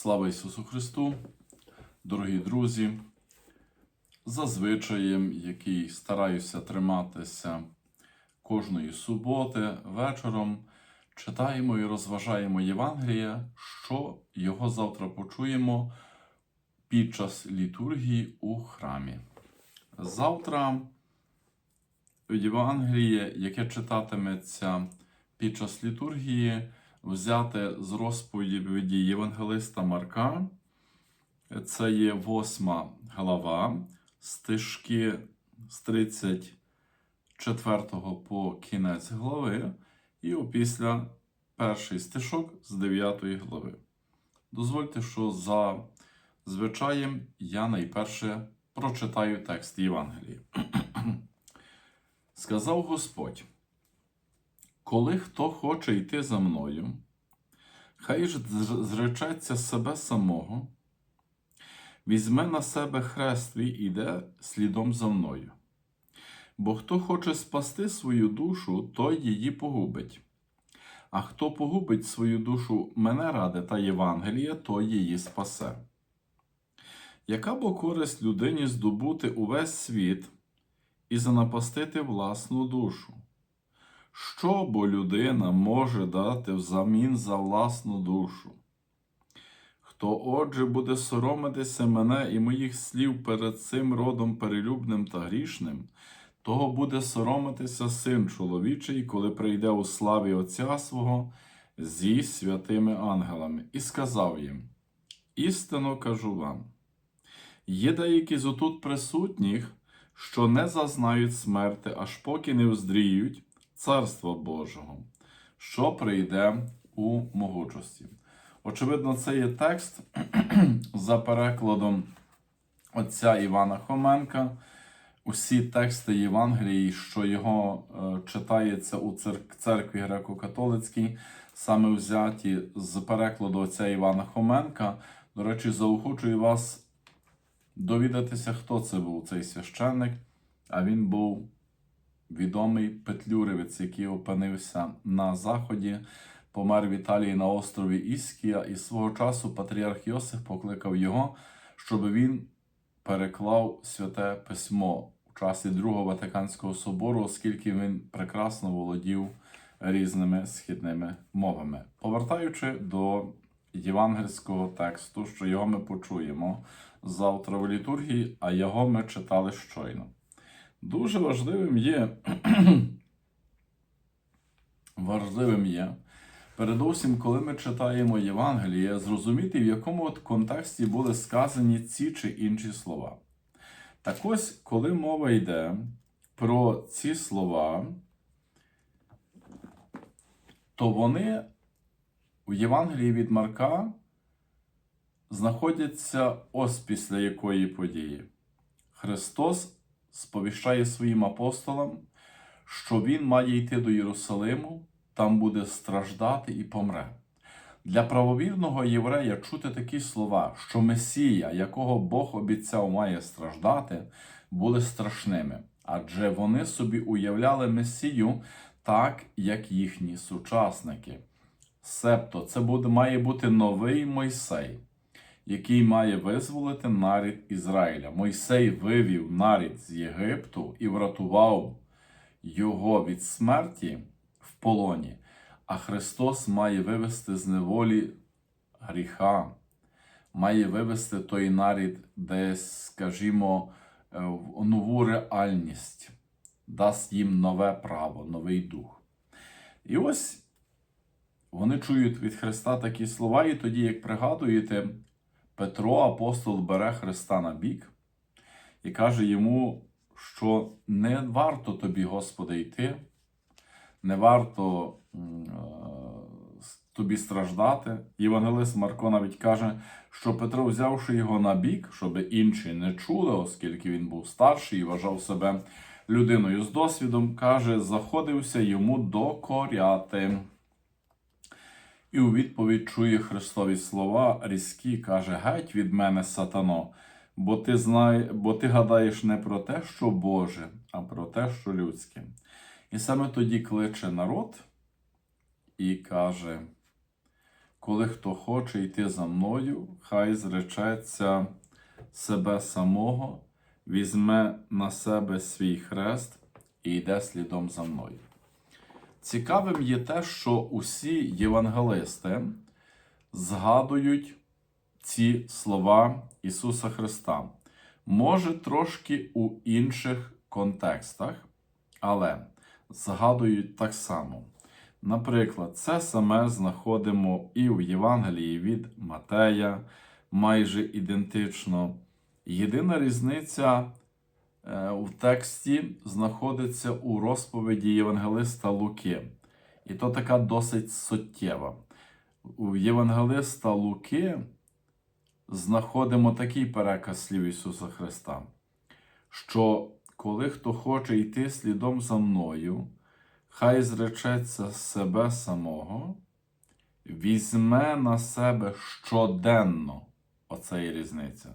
Слава Ісусу Христу, дорогі друзі, за звичаєм, який стараюся триматися кожної суботи, вечором читаємо і розважаємо Євангелія, що його завтра почуємо під час літургії у храмі. Завтра Євангеліє, яке читатиметься під час літургії, взяте з розповіді Євангелиста Марка. Це є восьма глава, стишки з 34 по кінець глави, і опісля перший стишок з 9 глави. Дозвольте, що за звичаєм я найперше прочитаю текст Євангелії. Сказав Господь. Коли хто хоче йти за мною, хай ж зречеться себе самого, візьме на себе хрест і йде слідом за мною. Бо хто хоче спасти свою душу, той її погубить. А хто погубить свою душу мене ради та Євангелія, той її спасе. Яка бо користь людині здобути увесь світ і занапастити власну душу? Що бо людина може дати взамін за власну душу? Хто отже буде соромитися мене і моїх слів перед цим родом перелюбним та грішним, того буде соромитися син чоловічий, коли прийде у славі Отця свого зі святими ангелами, і сказав їм: Істинно кажу вам: є деякі з отут присутніх, що не зазнають смерти, аж поки не уздріють. Царства Божого, що прийде у могучості. Очевидно, це є текст за перекладом отця Івана Хоменка. Усі тексти Євангелії, що його е, читається у церкві греко-католицькій, саме взяті з перекладу отця Івана Хоменка. До речі, заохочую вас довідатися, хто це був цей священник, а він був відомий Петлюревець, який опинився на заході, помер в Італії на острові Іскія, і свого часу патріарх Йосиф покликав його, щоб він переклав святе письмо у часі Другого Ватиканського собору, оскільки він прекрасно володів різними східними мовами. Повертаючи до євангельського тексту, що його ми почуємо завтра в літургії, а його ми читали щойно. Дуже важливим є, важливим є, передусім, коли ми читаємо Євангеліє, зрозуміти, в якому контексті були сказані ці чи інші слова. Так ось, коли мова йде про ці слова, то вони у Євангелії від Марка знаходяться ось після якої події. Христос сповіщає своїм апостолам, що він має йти до Єрусалиму, там буде страждати і помре. Для правовірного єврея чути такі слова, що Месія, якого Бог обіцяв має страждати, були страшними, адже вони собі уявляли Месію так, як їхні сучасники. Себто, це буде, має бути новий Мойсей який має визволити нарід Ізраїля. Мойсей вивів нарід з Єгипту і врятував його від смерті в полоні, а Христос має вивести з неволі гріха, має вивести той нарід десь, скажімо, е, в нову реальність, дасть їм нове право, новий дух. І ось. Вони чують від Христа такі слова, і тоді, як пригадуєте, Петро, апостол, бере Христа на бік і каже йому, що не варто тобі, Господи, йти, не варто е тобі страждати. Євангелист Марко навіть каже, що Петро, взявши його на бік, щоб інші не чули, оскільки він був старший і вважав себе людиною з досвідом, каже, заходився йому докоряти. І у відповідь чує Христові слова різкі, каже: Геть від мене, сатано, бо ти знає, бо ти гадаєш не про те, що Боже, а про те, що людське. І саме тоді кличе народ і каже: коли хто хоче йти за мною, хай зречеться себе самого, візьме на себе свій хрест і йде слідом за мною. Цікавим є те, що усі євангелисти згадують ці слова Ісуса Христа. Може, трошки у інших контекстах, але згадують так само. Наприклад, це саме знаходимо і в Євангелії від Матея, майже ідентично. Єдина різниця в тексті знаходиться у розповіді Євангелиста Луки. І то така досить суттєва. У Євангелиста Луки знаходимо такий переказ слів Ісуса Христа, що коли хто хоче йти слідом за мною, хай зречеться себе самого, візьме на себе щоденно, оце є різниця,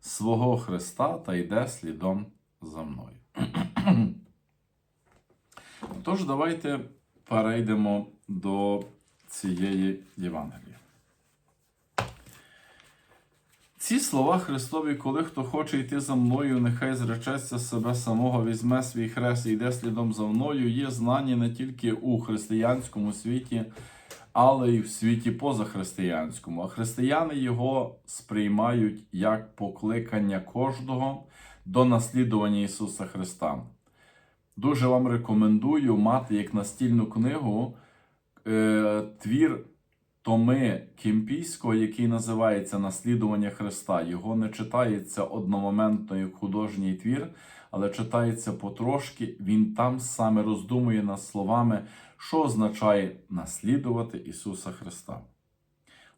свого Христа та йде слідом за мною. Тож, давайте перейдемо до цієї Євангелії. Ці слова Христові, коли хто хоче йти за мною, нехай зречеться себе самого, візьме свій хрест і йде слідом за мною, є знані не тільки у християнському світі, але й в світі позахристиянському. А християни його сприймають як покликання кожного до наслідування Ісуса Христа. Дуже вам рекомендую мати як настільну книгу е, твір Томи Кімпійського, який називається Наслідування Христа. Його не читається одномоментно як художній твір, але читається потрошки. Він там саме роздумує над словами, що означає наслідувати Ісуса Христа.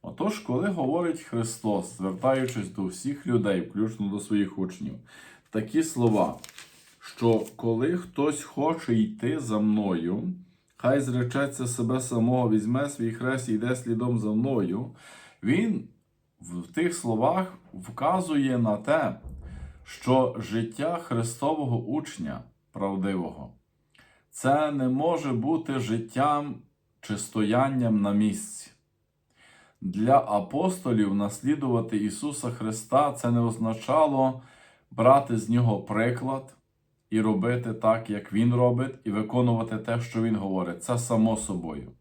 Отож, коли говорить Христос, звертаючись до всіх людей, включно до своїх учнів, такі слова, що коли хтось хоче йти за мною, хай зречеться себе самого, візьме свій хрест і йде слідом за мною, він в тих словах вказує на те, що життя Христового учня правдивого це не може бути життям чи стоянням на місці. Для апостолів наслідувати Ісуса Христа це не означало брати з Нього приклад і робити так, як Він робить, і виконувати те, що Він говорить. Це само собою.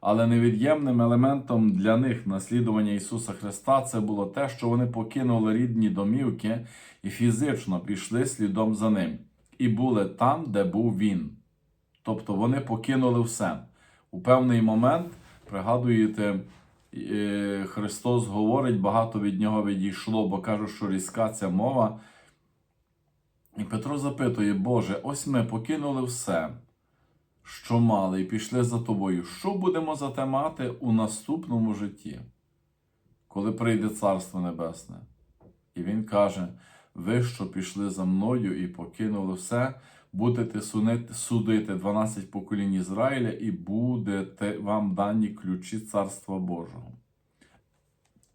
Але невід'ємним елементом для них наслідування Ісуса Христа це було те, що вони покинули рідні домівки і фізично пішли слідом за ним, і були там, де був Він. Тобто вони покинули все. У певний момент, пригадуєте, е, Христос говорить, багато від нього відійшло, бо кажуть, що різка ця мова. І Петро запитує, Боже, ось ми покинули все, що мали, і пішли за тобою. Що будемо за те мати у наступному житті, коли прийде Царство Небесне? І він каже: ви, що пішли за мною і покинули все, будете судити 12 поколінь Ізраїля, і будете вам дані ключі Царства Божого.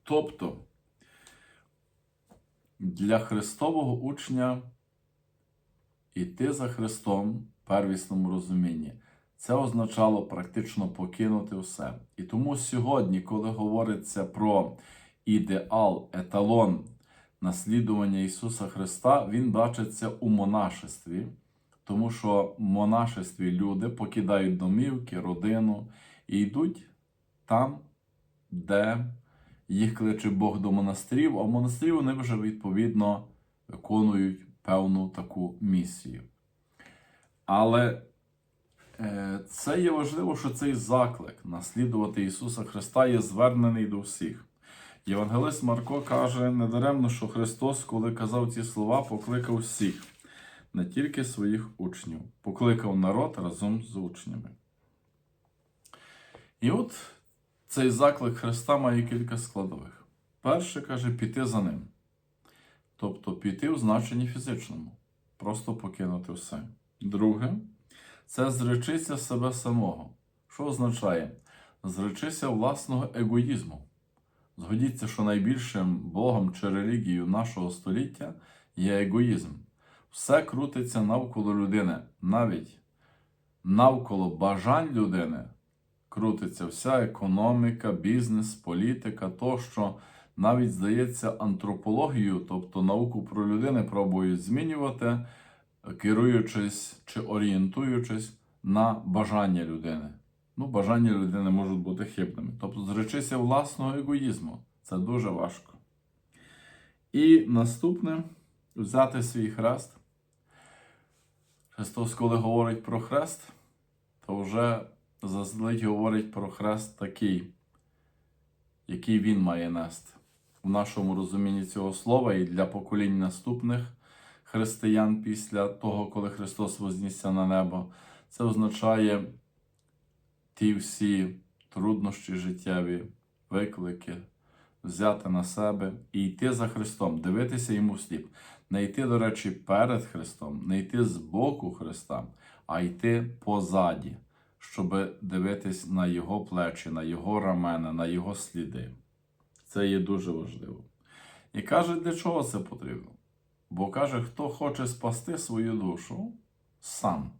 Тобто, для Христового учня іти за Христом в первісному розумінні. Це означало практично покинути все. І тому сьогодні, коли говориться про ідеал, еталон наслідування Ісуса Христа, він бачиться у монашестві, тому що в монашестві люди покидають домівки, родину і йдуть там, де їх кличе Бог до монастирів, а монастирі вони вже відповідно виконують певну таку місію. Але е, це є важливо, що цей заклик наслідувати Ісуса Христа є звернений до всіх. Євангелист Марко каже недаремно, що Христос, коли казав ці слова, покликав всіх, не тільки своїх учнів, покликав народ разом з учнями. І от цей заклик Христа має кілька складових. Перше каже піти за ним. Тобто піти у значенні фізичному, просто покинути все. Друге, це зречися себе самого. Що означає? Зречися власного егоїзму. Згодіться, що найбільшим Богом чи релігією нашого століття є егоїзм. Все крутиться навколо людини, навіть навколо бажань людини, крутиться вся економіка, бізнес, політика, тощо. Навіть здається, антропологію, тобто науку про людини, пробують змінювати, керуючись чи орієнтуючись на бажання людини. Ну, бажання людини можуть бути хибними. Тобто, зречися власного егоїзму. Це дуже важко. І наступне взяти свій хрест. Христос, коли говорить про хрест, то вже заздалегідь говорить про хрест такий, який він має нести. В нашому розумінні цього слова і для поколінь наступних християн після того, коли Христос вознісся на небо, це означає ті всі труднощі життєві, виклики, взяти на себе і йти за Христом, дивитися йому вслід. Не йти, до речі, перед Христом, не йти з боку Христа, а йти позаді, щоб дивитись на Його плечі, на Його рамена, на Його сліди. Це є дуже важливо. І каже, для чого це потрібно? Бо каже, хто хоче спасти свою душу сам,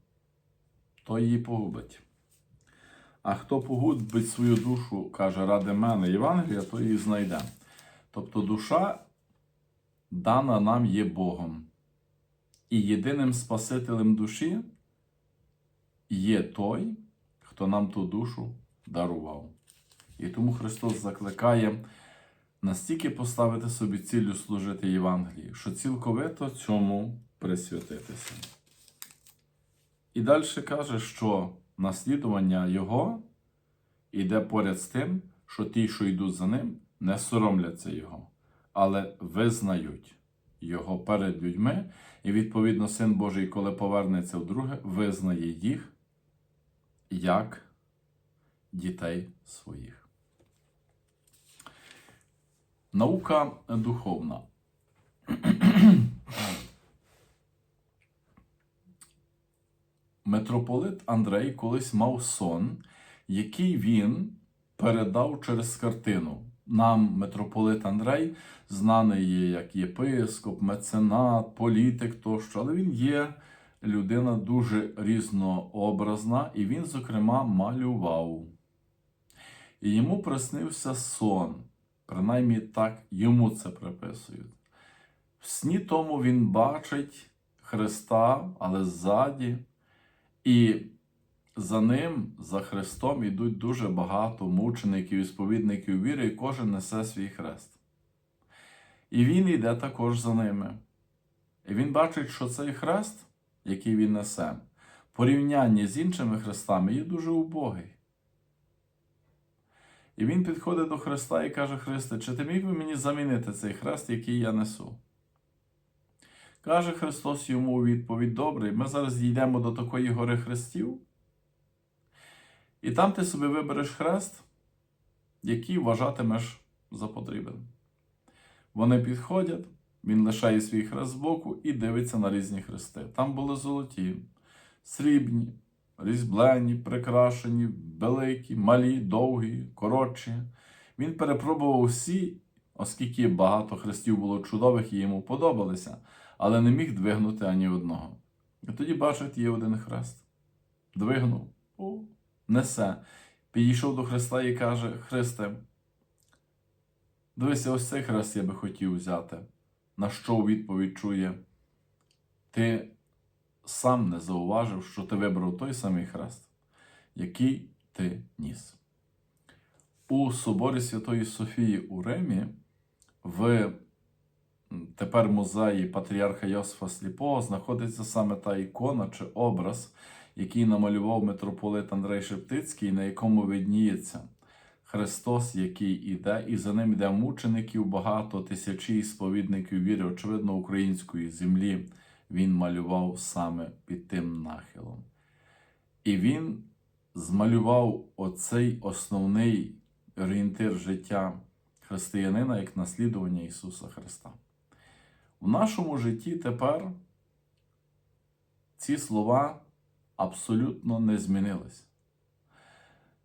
то її погубить. А хто погубить свою душу, каже, ради мене Євангелія, то її знайде. Тобто душа дана нам є Богом. І єдиним Спасителем душі є той, хто нам ту душу дарував. І тому Христос закликає настільки поставити собі ціллю служити Євангелії, що цілковито цьому присвятитися. І далі каже, що наслідування Його йде поряд з тим, що ті, що йдуть за ним, не соромляться Його, але визнають Його перед людьми, і, відповідно, Син Божий, коли повернеться вдруге, визнає їх як дітей своїх. Наука духовна. Митрополит Андрей колись мав сон, який він передав через картину. Нам митрополит Андрей знаний є як єпископ, меценат, політик тощо, але він є людина дуже різнообразна, і він, зокрема, малював. І йому приснився сон. Принаймні так йому це приписують. В сні тому він бачить Христа, але ззаді, і за ним, за Христом, йдуть дуже багато мучеників і сповідників віри, і кожен несе свій хрест. І він йде також за ними. І він бачить, що цей хрест, який він несе, в порівнянні з іншими хрестами, є дуже убогий. І він підходить до Христа і каже: Христе, чи ти міг би мені замінити цей хрест, який я несу? Каже Христос йому у відповідь: Добре, ми зараз дійдемо до такої гори хрестів, і там ти собі вибереш хрест, який вважатимеш за потрібен. Вони підходять, він лишає свій хрест збоку і дивиться на різні хрести. Там були золоті, срібні, різьблені, прикрашені, великі, малі, довгі, коротші. Він перепробував всі, оскільки багато хрестів було чудових і йому подобалися, але не міг двигнути ані одного. І тоді бачить, є один хрест. Двигнув, о, несе. Підійшов до Христа і каже: Христе, дивися, ось цей хрест я би хотів взяти. На що у відповідь чує? Ти сам не зауважив, що ти вибрав той самий хрест, який ти ніс. У соборі Святої Софії у Римі, в тепер музеї Патріарха Йосифа Сліпого, знаходиться саме та ікона чи образ, який намалював митрополит Андрей Шептицький, на якому видніється Христос, який іде, і за ним йде мучеників багато тисячі сповідників віри, очевидно, української землі він малював саме під тим нахилом. І він змалював оцей основний орієнтир життя християнина як наслідування Ісуса Христа. У нашому житті тепер ці слова абсолютно не змінились.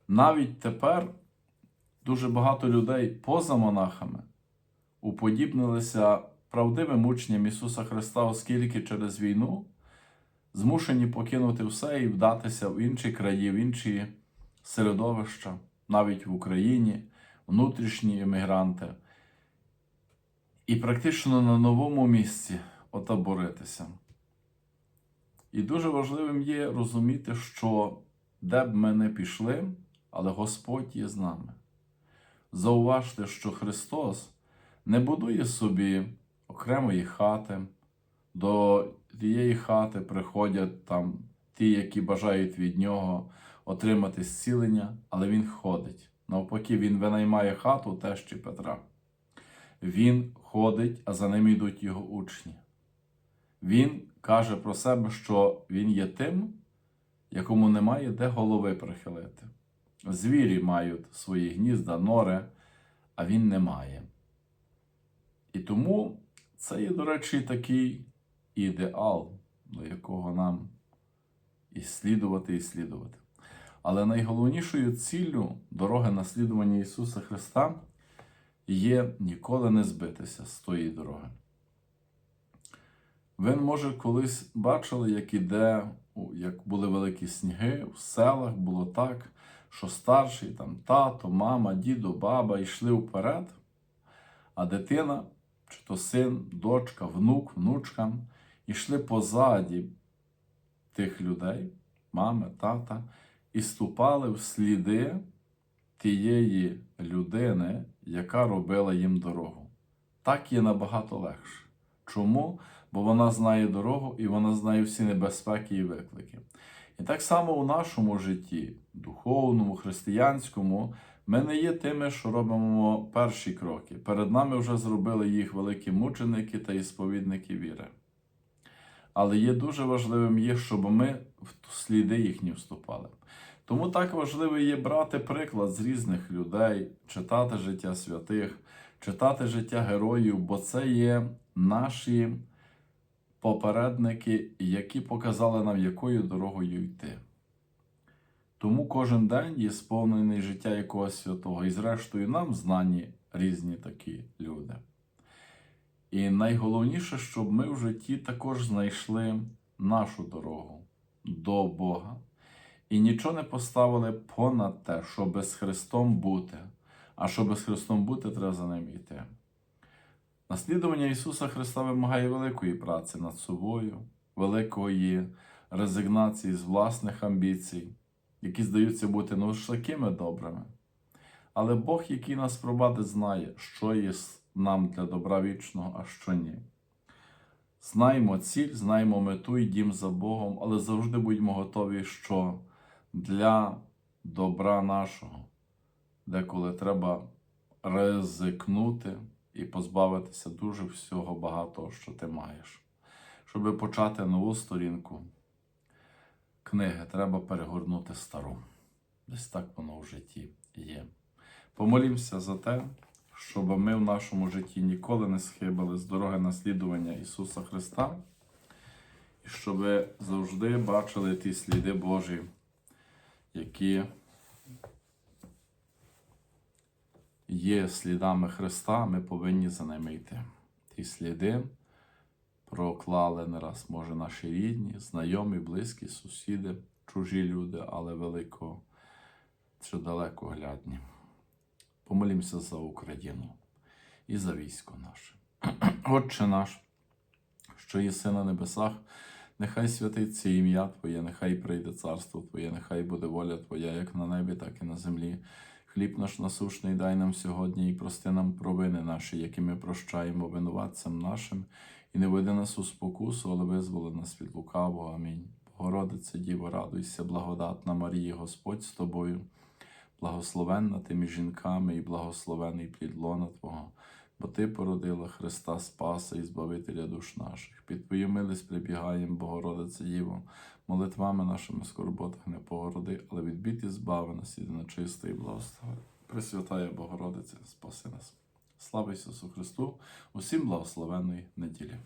Навіть тепер дуже багато людей поза монахами уподібнилися правдивим учням Ісуса Христа, оскільки через війну змушені покинути все і вдатися в інші краї, в інші середовища, навіть в Україні, внутрішні емігранти, і практично на новому місці отаборитися. І дуже важливим є розуміти, що де б ми не пішли, але Господь є з нами. Зауважте, що Христос не будує собі окремої хати, до тієї хати приходять там ті, які бажають від нього отримати зцілення, але він ходить. Навпаки, він винаймає хату тещі Петра. Він ходить, а за ним йдуть його учні. Він каже про себе, що він є тим, якому немає де голови прихилити. Звірі мають свої гнізда, нори, а він не має. І тому це є, до речі, такий ідеал, до якого нам і слідувати, і слідувати. Але найголовнішою ціллю дороги наслідування Ісуса Христа є ніколи не збитися з тої дороги. Ви, може, колись бачили, як іде, як були великі сніги, в селах було так, що старший там тато, мама, дідо, баба йшли вперед, а дитина, чи то син, дочка, внук, внучка, йшли позаді тих людей, мами, тата, і ступали в сліди тієї людини, яка робила їм дорогу. Так є набагато легше. Чому? Бо вона знає дорогу і вона знає всі небезпеки і виклики. І так само у нашому житті, духовному, християнському, ми не є тими, що робимо перші кроки. Перед нами вже зробили їх великі мученики та ісповідники віри. Але є дуже важливим є, щоб ми в сліди їхні вступали. Тому так важливо є брати приклад з різних людей, читати життя святих, читати життя героїв, бо це є наші попередники, які показали нам, якою дорогою йти. Тому кожен день є сповнений життя якогось святого, і зрештою нам знані різні такі люди. І найголовніше, щоб ми в житті також знайшли нашу дорогу до Бога і нічого не поставили понад те, щоб з Христом бути. А щоб з Христом бути, треба за ним йти. Наслідування Ісуса Христа вимагає великої праці над собою, великої резигнації з власних амбіцій, які здаються бути ну ж такими добрими. Але Бог, який нас пробадить, знає, що є нам для добра вічного, а що ні. Знаймо ціль, знаймо мету, йдім за Богом, але завжди будьмо готові, що для добра нашого, деколи треба ризикнути і позбавитися дуже всього багатого, що ти маєш. Щоб почати нову сторінку книги, треба перегорнути стару. Десь так воно в житті є. Помолімося за те, щоб ми в нашому житті ніколи не схибили з дороги наслідування Ісуса Христа, і щоб завжди бачили ті сліди Божі, які є слідами Христа, ми повинні за ними йти. Ті сліди проклали не раз, може, наші рідні, знайомі, близькі, сусіди, чужі люди, але велико чи далекоглядні. Помолімося за Україну і за військо наше. Отче наш, що єси на небесах, нехай святиться ім'я Твоє, нехай прийде царство Твоє, нехай буде воля Твоя, як на небі, так і на землі. Хліб наш насушний дай нам сьогодні і прости нам провини наші, які ми прощаємо винуватцям нашим, і не веди нас у спокусу, але визволи нас від лукавого. Амінь. Богородице, Діво, радуйся, благодатна Марія, Господь з тобою, благословенна ти між жінками і благословений плід лона Твого, бо Ти породила Христа Спаса і Збавителя душ наших. Під Твою милість прибігаєм, Богородице Діво, молитвами нашими скорботах не погороди, але від бід і збави нас єдина чиста і благослови. Пресвятая Богородице, спаси нас. Слава Ісусу Христу, усім благословенної неділі.